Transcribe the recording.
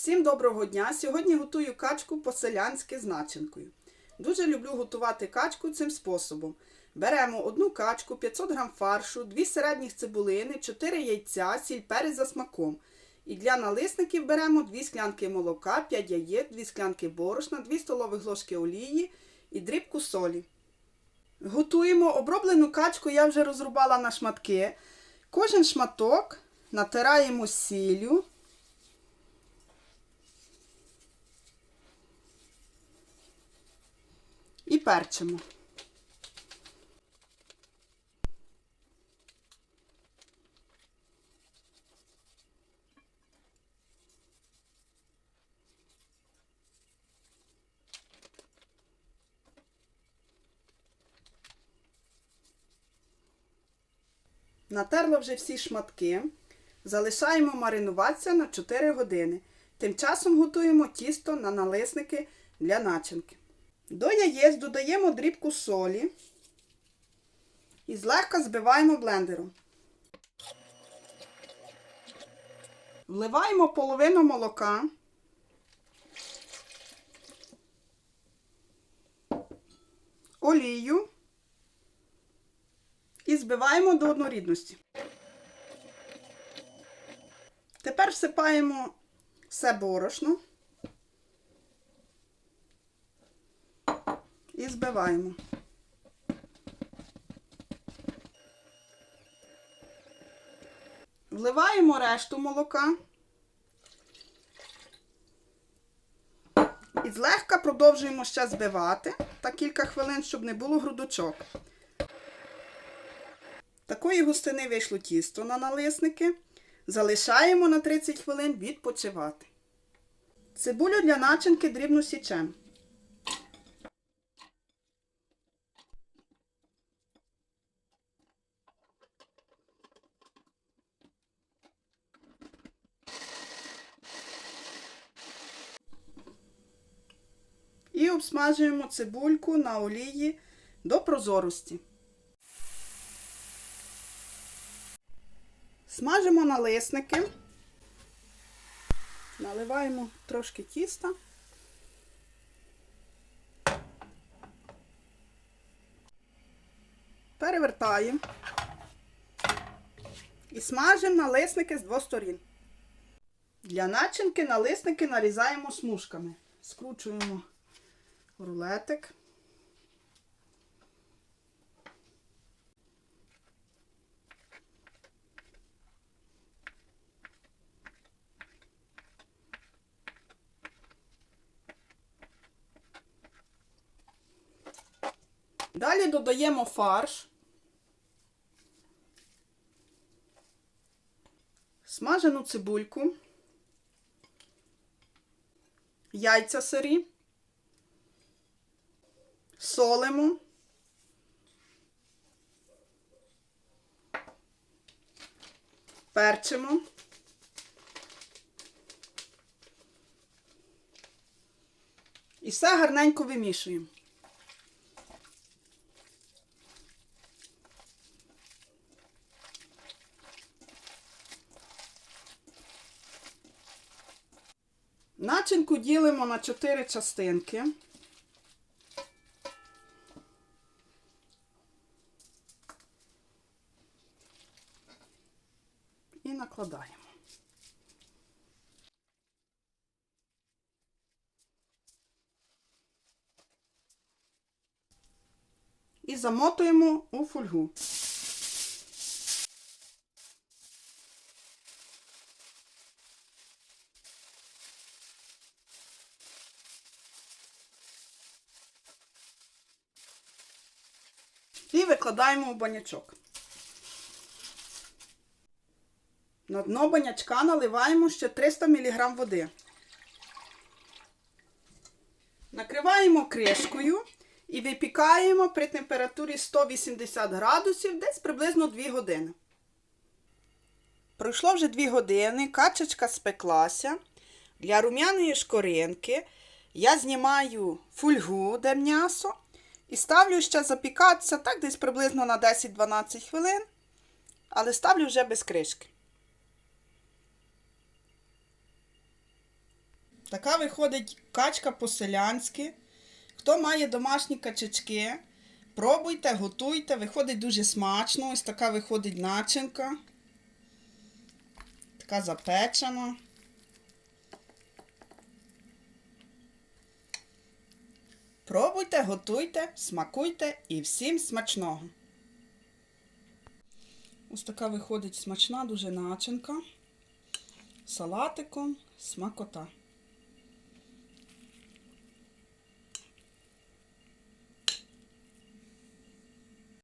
Всім доброго дня! Сьогодні готую качку по-селянськи з начинкою. Дуже люблю готувати качку цим способом. Беремо одну качку, 500 г фаршу, 2 середніх цибулини, 4 яйця, сіль перець за смаком. І для налисників беремо 2 склянки молока, 5 яєць, 2 склянки борошна, 2 столових ложки олії і дрібку солі. Готуємо оброблену качку, я вже розрубала на шматки. Кожен шматок натираємо сіллю. Перчимо. Натерла вже всі шматки. Залишаємо маринуватися на 4 години. Тим часом готуємо тісто на налисники для начинки. До яєць додаємо дрібку солі і злегка збиваємо блендером. Вливаємо половину молока. Олію і збиваємо до однорідності. Тепер всипаємо все борошно і збиваємо. Вливаємо решту молока і злегка продовжуємо ще збивати та кілька хвилин, щоб не було грудочок. Такої густини вийшло тісто на налисники. Залишаємо на 30 хвилин відпочивати. Цибулю для начинки дрібно січемо. І обсмажуємо цибульку на олії до прозорості. Смажимо налисники, наливаємо трошки тіста. Перевертаємо і смажимо налисники з двох сторін. Для начинки налисники нарізаємо смужками. Скручуємо рулетик. Далі додаємо фарш. Смажену цибульку, яйця сирі, солимо, перчимо. І все гарненько вимішуємо. Начинку ділимо на 4 частинки. Накладаємо. І замотуємо у фольгу. І викладаємо в банячок. На дно банячка наливаємо ще 300 мг води. Накриваємо кришкою і випікаємо при температурі 180 градусів десь приблизно 2 години. Пройшло вже 2 години, качечка спеклася. Для рум'яної шкоринки я знімаю фольгу, де м'ясо, і ставлю ще запікатися так десь приблизно на 10-12 хвилин, але ставлю вже без кришки. Така виходить качка по-селянськи. Хто має домашні качечки, пробуйте, готуйте, виходить дуже смачно. Ось така виходить начинка. Така запечена. Пробуйте, готуйте, смакуйте і всім смачного. Ось така виходить смачна дуже начинка. Салатиком, смакота.